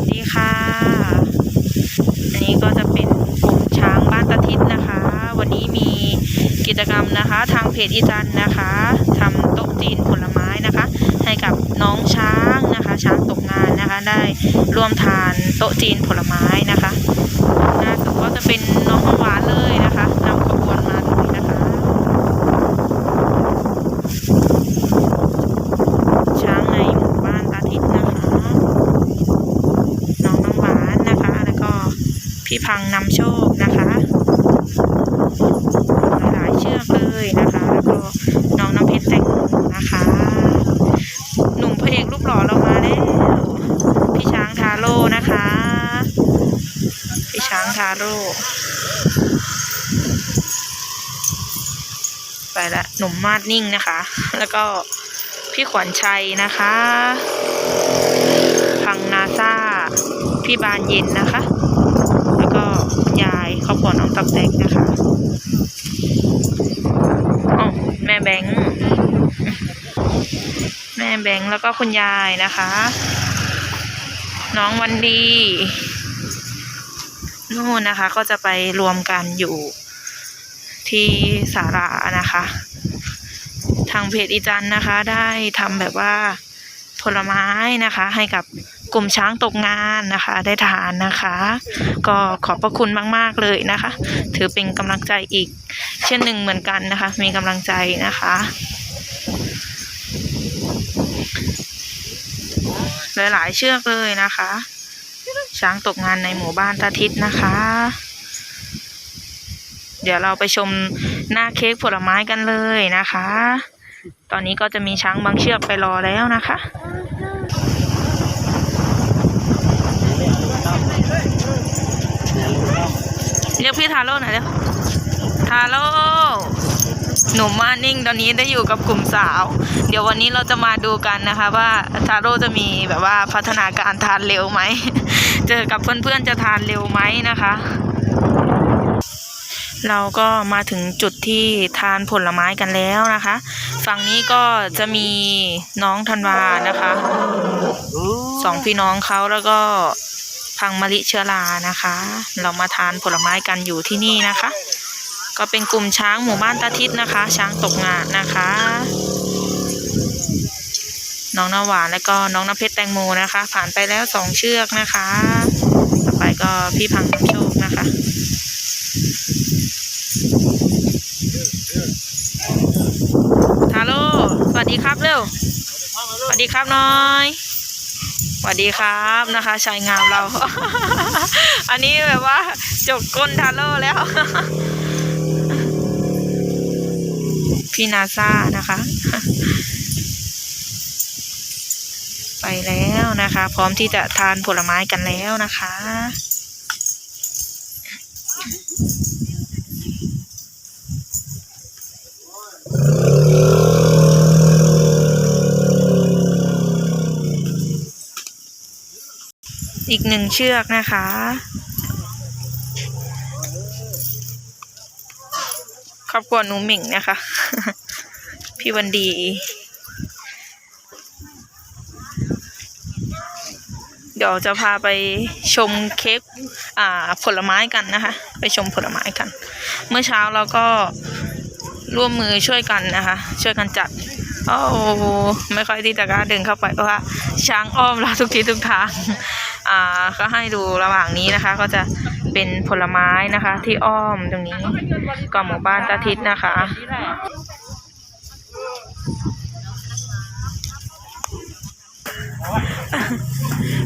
วัสดีค่ะ อันนี้ก็จะเป็นกลุ่มช้างบ้านตะทิศนะคะ วันนี้มีกิจกรรมนะคะ ทางเพจอีจันนะคะทำโต๊ะจีนผลไม้นะคะ ให้กับน้องช้างนะคะ ช้างตกงานนะคะ ได้ร่วมทานโต๊ะจีนผลไม้นะคะหน้าสุดก็จะเป็นน้องหวานเลยนะคะนำขบวนมาเลยนะคะ ช้างในหมู่บ้านตาทิศนะคะ น้องน้ำหวานนะคะ แล้วก็ พี่พังนำโชคนะคะหลายเชือกเลยนะคะ แล้วก็น้องน้ำเพชรแตงโมนะคะ หนุ่มพระเอกรูปหล่อเรามาแล้วพี่ช้างทาโร่นะคะ พี่ช้างทาโร่ไปละหนุ่มมาดนิ่งนะคะ แล้วก็พี่ขวัญชัยนะคะ พังนาซาพี่บานเย็นนะคะ คุณยายครอบครัวน้องตับแตกนะคะอ๋อแม่แบงค์แม่แบงค์แล้วก็คุณยายนะคะ น้องวันดีนู่นนะคะ ก็จะไปรวมกันอยู่ที่สารานะคะ ทางเพจอีจันนะคะ ได้ทำแบบว่าผลไม้นะคะ ให้กับ กลุ่มช้างตกงานนะคะ ได้ทานนะคะ ก็ขอบพระคุณมากๆเลยนะคะ ถือเป็นกำลังใจอีก เช่นหนึ่งเหมือนกันนะคะ มีกำลังใจนะคะ หลายๆ เชือกเลยนะคะ ช้างตกงานในหมู่บ้านตาทิศนะคะ เดี๋ยวเราไปชมหน้าเค้กผลไม้กันเลยนะคะ ตอนนี้ก็จะมีช้างบางเชือกไปรอแล้วนะคะ เรียกพี่ทาโร่หน่อยเร็วทาโร่หนุ่มมานิ่งตอนนี้ได้อยู่กับกลุ่มสาว เดี๋ยววันนี้เราจะมาดูกันนะคะ ว่าทาโร่จะมีแบบว่าพัฒนาการทานเร็วไหม เจอกับเพื่อนๆจะทานเร็วไหมนะคะ เราก็มาถึงจุดที่ทานผลไม้กันแล้วนะคะ ฝั่งนี้ก็จะมีน้องธันวานะคะสองพี่น้องเขาแล้วก็ พังมะลิเชื้อรานะคะ เรามาทานผลไม้กันอยู่ที่นี่นะคะ ก็เป็นกลุ่มช้างหมู่บ้านตาทิศนะคะ ช้างตกงานนะคะ น้องน้ำหวานแล้วก็น้องน้ำเพชรแตงโมนะคะ ผ่านไปแล้วสองเชือกนะคะ ต่อไปก็พี่พังน้ำโชคนะคะฮัลโหลสวัสดีครับเร็ว สวัสดีครับน้อย สวัสดีครับนะคะชายงามเรา อันนี้แบบว่าจบก้นทาโร่แล้ว พี่นาซานะคะ ไปแล้วนะคะ พร้อมที่จะทานผลไม้กันแล้วนะคะ อีกหนึ่งเชือกนะคะ ครอบครัวหนูหมิงนะคะ พี่วันดี เดี๋ยวจะพาไปชมเค้กอ่าผลไม้กันนะคะ ไปชมผลไม้กัน เมื่อเช้าเราก็ร่วมมือช่วยกันนะคะ ช่วยกันจัดโอ้ไม่ค่อยที่จะกล้าเดินเข้าไปเพราะว่าช้างอ้อมเราทุกทีทุกทาง อ่าก็ให้ดูระหว่างนี้นะคะ ก็จะเป็นผลไม้นะคะ ที่อ้อมตรงนี้ก็หมู่บ้านตาทิศนะคะ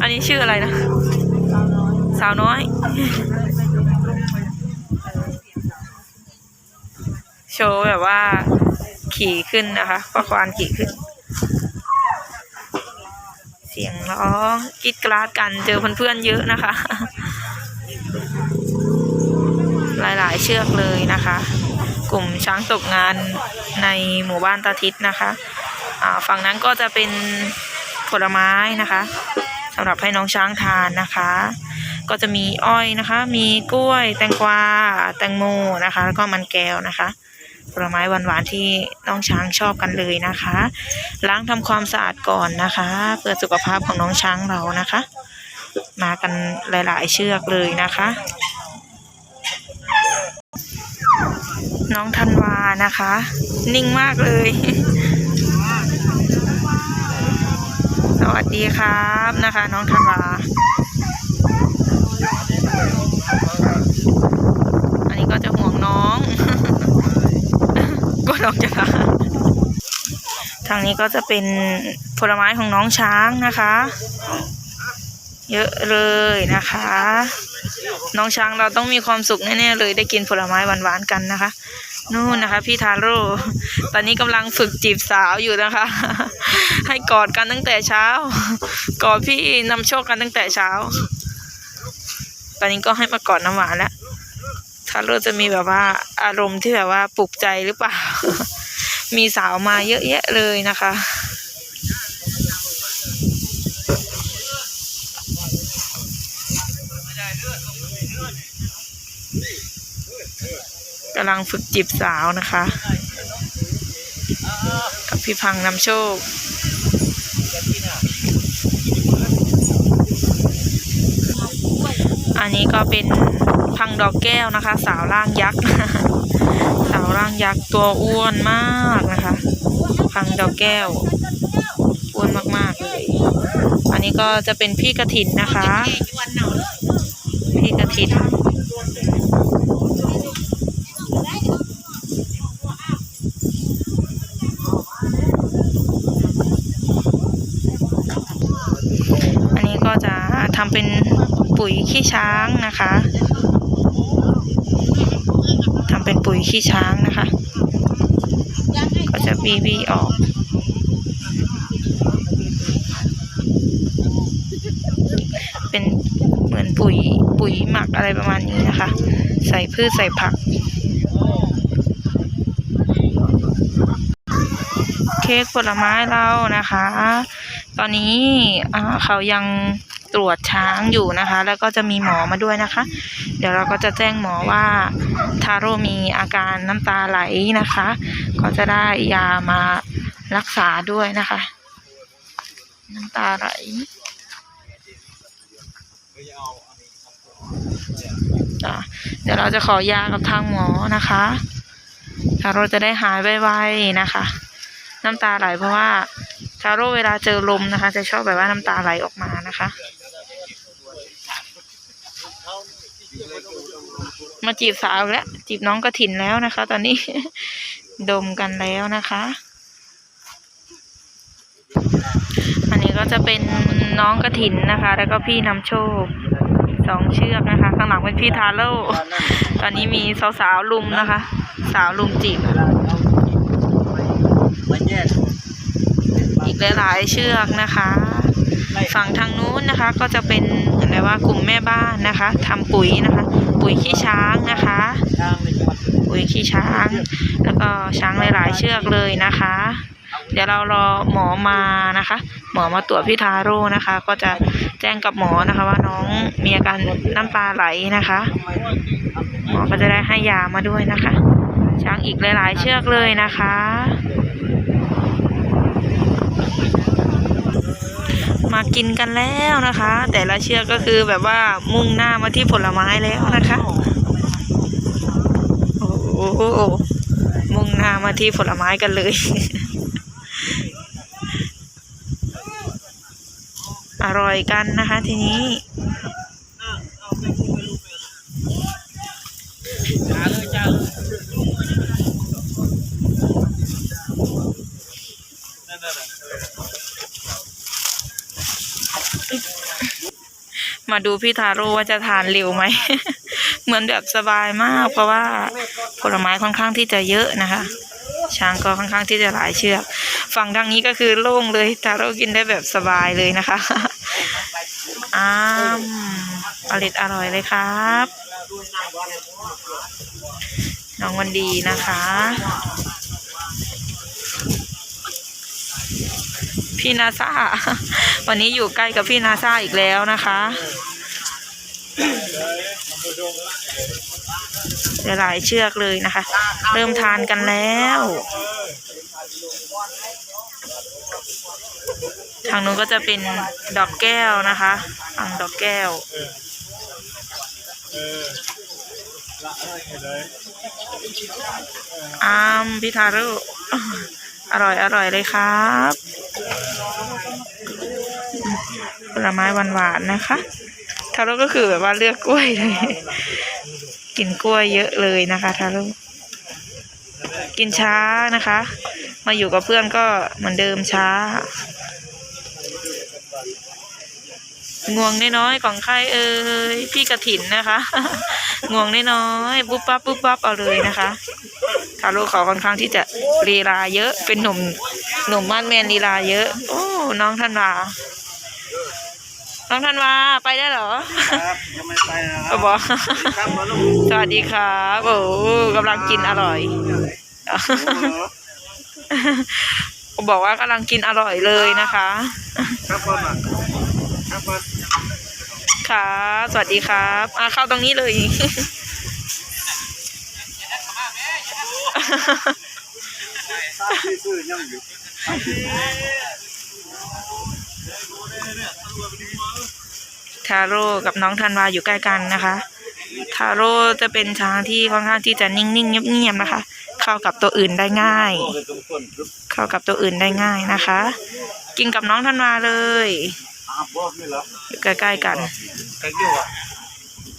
อันนี้ชื่ออะไรนะสาวน้อย โชว์แบบว่าขี่ขึ้นนะคะก็ควานขี่ขึ้น สียงร้องกรีดกราดกันเจอเพื่อนๆเยอะนะคะ หลายๆเชือกเลยนะคะ กลุ่มช้างตกงานในหมู่บ้านตาทิศนะคะฝั่งนั้นก็จะเป็นผลไม้นะคะสำหรับให้น้องช้างทานนะคะ ก็จะมีอ้อยนะคะ มีกล้วย แตงกวา แตงโมนะคะ แล้วก็มันแก้วนะคะ ผลไม้หวานๆที่น้องช้างชอบกันเลยนะคะ ล้างทำความสะอาดก่อนนะคะ เพื่อสุขภาพของน้องช้างเรานะคะ มากันหลาย ๆ เชือกเลยนะคะ น้องธันวานะคะ นิ่งมากเลย สวัสดีครับนะคะ น้องธันวา อันนี้ก็จะห่วงน้อง ก็ น้องจะพาทางนี้ก็จะเป็นผลไม้ของน้องช้างนะคะ เยอะเลยนะคะ น้องช้างเราต้องมีความสุขแน่ๆเลยได้กินผลไม้หวานๆกันนะคะ นู่นนะคะ พี่ทาโร่ตอนนี้กำลังฝึกจีบสาวอยู่นะคะ ให้กอดกันตั้งแต่เช้ากอดพี่นำโชคกันตั้งแต่เช้า ตอนนี้ก็ให้มากอดน้ำหวานแล้ว ทาโร่จะมีแบบว่าอารมณ์ที่แบบว่าปลุกใจหรือเปล่า มีสาวมาเยอะแยะเลยนะคะกำลังฝึกจีบสาวนะคะ กับพี่พังนำโชค อันนี้ก็เป็น พังดอกแก้วนะคะ สาวร่างยักษ์สาวร่างยักษ์ตัวอ้วนมากนะคะ พังดอกแก้วอ้วนมากๆเลยอันนี้ก็จะเป็นพี่กระถินนะคะ พี่กระถินอันนี้ก็จะทำเป็นปุ๋ยขี้ช้างนะคะ เป็นปุ๋ยขี้ช้างนะคะ ก็จะบีบีออกเป็นเหมือนปุ๋ยปุ๋ยหมักอะไรประมาณนี้นะคะ ใส่พืชใส่ผัก เค้กผลไม้เรานะคะ ตอนนี้เขายังตรวจช้างอยู่นะคะ แล้วก็จะมีหมอมาด้วยนะคะ เดี๋ยวเราก็จะแจ้งหมอว่า ทาโร่มีอาการน้ำตาไหลนะคะ ก็จะได้ยามารักษาด้วยนะคะ น้ำตาไหลจ้ะเดี๋ยวเราจะขอยากับทางหมอนะคะทาโร่จะได้หายไวๆนะคะ น้ำตาไหลเพราะว่าทาโร่เวลาเจอลมนะคะ จะชอบแบบว่าน้ำตาไหลออกมานะคะ มาจีบสาวแล้ว จีบน้องกระถินแล้วนะคะ ตอนนี้ ดมกันแล้วนะคะ อันนี้ก็จะเป็นน้องกระถินนะคะ แล้วก็พี่นำโชคสองเชือกนะคะ ข้างหลังเป็นพี่ทาโร่ตอนนี้มีสาวๆลุมนะคะ สาวลุมจีบอีกหลายๆเชือกนะคะฝั่งทางนู้นนะคะก็จะเป็นเหมือนแบบว่ากลุ่มแม่บ้านนะคะทำปุ๋ยนะคะ ปุ๋ยขี้ช้างนะคะทางในจังหวัดปุ๋ยขี้ช้าง แล้วก็ช้างหลายๆ เชือกเลยนะคะ เดี๋ยวเรารอหมอมานะคะ หมอมาตรวจพี่ทาโร่นะคะ ก็จะแจ้งกับหมอนะคะ ว่าน้องมีอาการน้ำตาไหลนะคะ หมอก็จะได้ให้ยามาด้วยนะคะ ช้างอีกหลายๆ เชือกเลยนะคะ มากินกันแล้วนะคะ แต่ละเชือกก็คือแบบว่ามุ่งหน้ามาที่ผลไม้แล้วนะคะ โอ้โหมุ่งหน้ามาที่ผลไม้กันเลยอร่อยกันนะคะทีนี้จ้าเลยจ้านน่ะ มาดูพี่ทาโร่ว่าจะทานเร็วไหม เหมือนแบบสบายมาก เพราะว่าผลไม้ค่อนข้างที่จะเยอะนะคะ ช้างก็ค่อนข้างที่จะหลายเชือก ฝั่งทางนี้ก็คือโล่งเลยทาโร่กินได้แบบสบายเลยนะคะอ้ามอร่อยอร่อยเลยครับน้องวันดีนะคะ พี่นาซาวันนี้อยู่ใกล้กับพี่นาซาอีกแล้วนะคะ หลายเชือกเลยนะคะ เริ่มทานกันแล้ว ทางนู้นก็จะเป็นดอกแก้วนะคะอ่างดอกแก้วออละเลยเลยอามพิทารุ อร่อยอร่อยเลยครับผลไม้หวานๆนะคะทารุก็คือแบบว่าเลือกกล้วยเลย กินกล้วยเยอะเลยนะคะทารุกินช้านะคะ มาอยู่กับเพื่อนก็เหมือนเดิมช้า ง่วงน้อยๆของใครเอ่ยพี่กระถินนะคะง่วงน้อยๆปุ๊บปั๊บปุ๊บปั๊บเอาเลยนะคะทารุเขาค่อนข้างที่จะลีลาเยอะ เป็นหนุ่มหนุ่มมาดแมนลีลาเยอะ โอ้น้องธันวาน้องธันวาไปได้เหรอครับยังไม่ไปนะคก็รับบอกครับมาลูกสวัสดีครับโอ้กำลังกินอร่อยบอกว่ากำลังกินอร่อยเลยนะคะ ครับพ่อมา ครับสวัสดีครับอะเข้าตรงนี้เลยที่ซื้อยังอยู่ทาโร่กับน้องธันวาอยู่ใกล้กันนะคะ ทาโร่จะเป็นช้างที่ค่อนข้างที่จะนิ่งๆเงียบๆนะคะ เข้ากับตัวอื่นได้ง่าย เข้ากับตัวอื่นได้ง่ายนะคะ กินกับน้องธันวาเลย อาบอกนี่เหรออยู่ใกล้ๆกันใครเกี่ยวอะ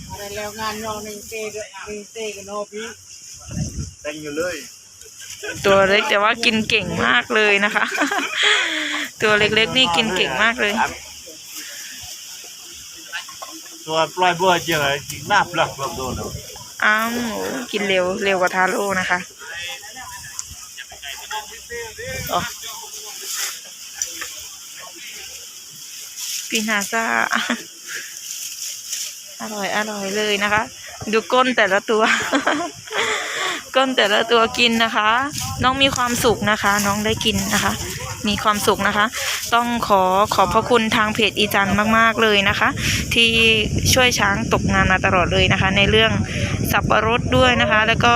อะไรแล้วงานนอนหนึ่งเตะกับหนึ่งเตะกับโนพี่แต่งอยู่เลย ตัวเล็กแต่ว่ากินเก่งมากเลยนะคะ ตัวเล็กๆนี่กินเก่งมากเลย ตัวปล่อยบัวเจียวจริงหน้าปลักแบบโดนเอาอ้าวกินเร็วเร็วกว่าทาโร่นะคะอ๋อ ปีนาซ่า อร่อยอร่อยเลยนะคะ ดูก้นแต่ละตัว ก้นแต่ละตัวกินนะคะ น้องมีความสุขนะคะ น้องได้กินนะคะ มีความสุขนะคะ ต้องขอขอบพระคุณทางเพจอีจันมาก ๆเลยนะคะ ที่ช่วยช้างตกงานมาตลอดเลยนะคะ ในเรื่องสับปะรดด้วยนะคะ แล้วก็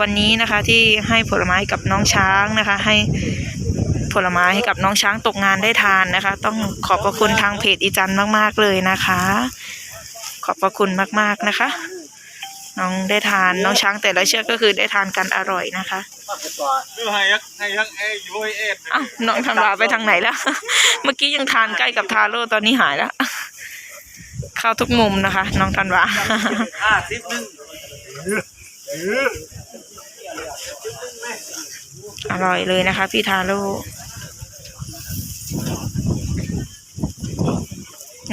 วันนี้นะคะที่ให้ผลไม้กับน้องช้างนะคะ ให้ ผลไม้ให้กับน้องช้างตกงานได้ทานนะคะ ต้องขอบพระคุณทางเพจอีจันมากๆเลยนะคะ ขอบพระคุณมากๆนะคะ น้องได้ทานน้องช้างแต่ละเชือกก็คือได้ทานกันอร่อยนะคะอ้าวน้องธันวาไปทางไหนแล้ว เมื่อกี้ยังทานใกล้กับทาโร่ตอนนี้หายแล้วเข้าทุกมุมนะคะ น้องธันวาอร่อยเลยนะคะ พี่ทาโร่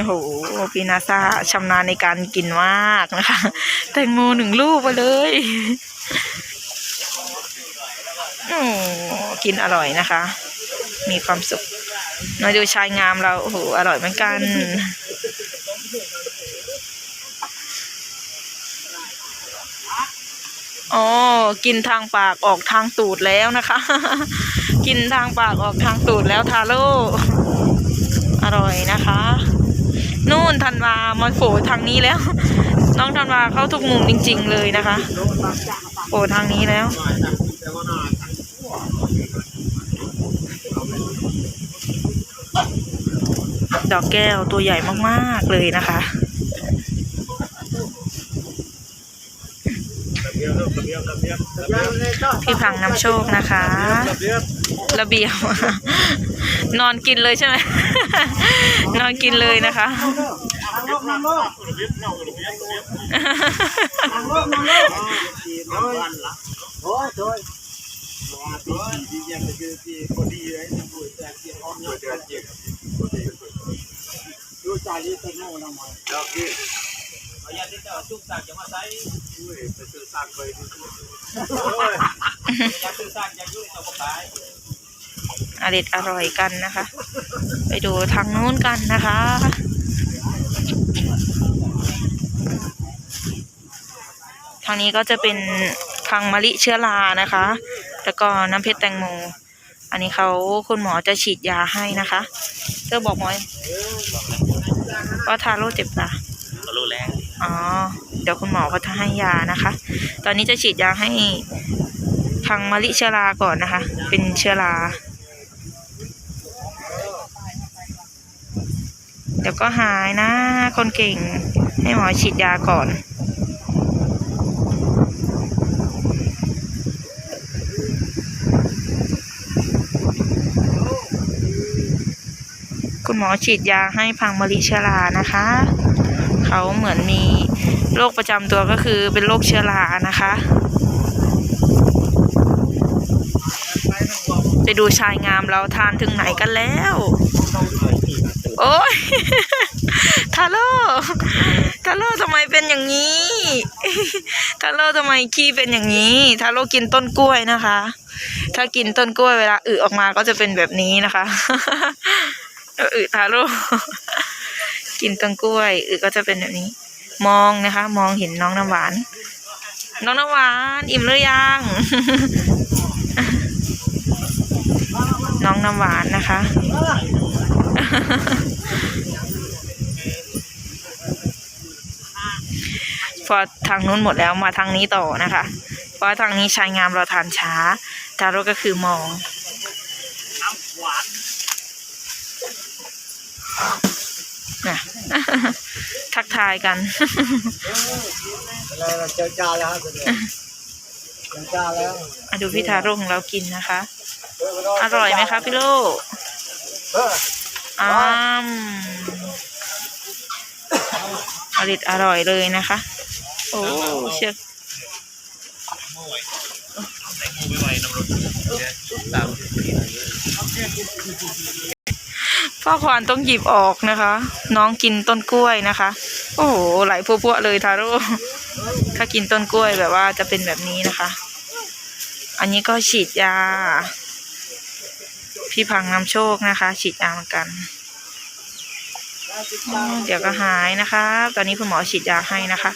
โอ้โหพี่นาซาชำนาญในการกินมากนะคะ แตงโมหนึ่งลูกไปเลยโอ้กินอร่อยนะคะ มีความสุขมาดูชายงามเราโอ้โหอร่อยเหมือนกันอ๋อกินทางปากออกทางตูดแล้วนะคะ กินทางปากออกทางตูดแล้วทาโร่อร่อยนะคะ นู่นธันวามาโผล่ทางนี้แล้ว น้องธันวาเข้าทุกมุมจริง ๆ เลยนะคะโผล่ทางนี้แล้วดอกแก้วตัวใหญ่มาก ๆ เลยนะคะ พี่พังน้ำโชคนะคะ ระเบียบนอนกินเลยใช่ไหม นอนกินเลยนะคะนั่งลงนั่งลงนั่งลงนั่งลงโอ้ยโอ้ยดูใจดีแต่งโง่ทำไมพ ยานที่เจ้าจุกสากจะมาใช้ไปซื้อสากไปพยานซื้อสากจะยุ่งเอาไปขายอร่อยอร่อยกันนะคะ ไปดูทางนู้นกันนะคะทางนี้ก็จะเป็นพังมะลิเชื้อรานะคะ แล้วก็น้ำเพชรแตงโม อันนี้เขาคุณหมอจะฉีดยาให้นะคะเธอบอกหมอยว่าทาโร่เจ็บตา อ๋อ เดี๋ยวคุณหมอเขาจะให้ยานะคะ ตอนนี้จะฉีดยาให้พังมะลิเชื้อราก่อนนะคะ เป็นเชื้อรา เดี๋ยวก็หายนะ คนเก่ง ให้หมอฉีดยาก่อนคุณหมอฉีดยาให้พังมะลิเชื้อรานะคะ เขาเหมือนมีโรคประจำตัวก็คือเป็นโรคเชื้อรานะคะ ไปดูชายงามเราทานถึงไหนกันแล้ว โอ้ยทาโร่ทาโร่ทำไมเป็นอย่างนี้ทาโร่ทำไมขี้เป็นอย่างนี้ทาโร่กินต้นกล้วยนะคะ ถ้ากินต้นกล้วยเวลาอึออกมาก็จะเป็นแบบนี้นะคะอึทาโร่ กินต้นกล้วยอึก็จะเป็นแบบนี้ มองนะคะ มองเห็นน้องน้ำหวาน น้องน้ำหวานอิ่มหรือยัง น้องน้ำหวานนะคะ พอทางนู้นหมดแล้วมาทางนี้ต่อนะคะเพราะทางนี้ชายงามเราทานช้าทาร่ก็คือมองนะ ทักทายกันเราเจอจ้าแล้วครับเจอจ้าแล้วมาดูพี่ทาโร่ของเรากินนะคะ อร่อยไหมคะพี่โลเอออ้ามอริดอร่อยเลยนะคะ โอ้เชียวไม่ไหวน้ำรถตาม พ่อควานต้องหยิบออกนะคะ น้องกินต้นกล้วยนะคะ โอ้โหไหลพัวๆเลยทาโร่ถ้ากินต้นกล้วยแบบว่าจะเป็นแบบนี้นะคะ อันนี้ก็ฉีดยา พี่พังนำโชคนะคะ ฉีดยาเหมือนกัน เดี๋ยวก็หายนะคะ ตอนนี้คุณหมอฉีดยาให้นะคะ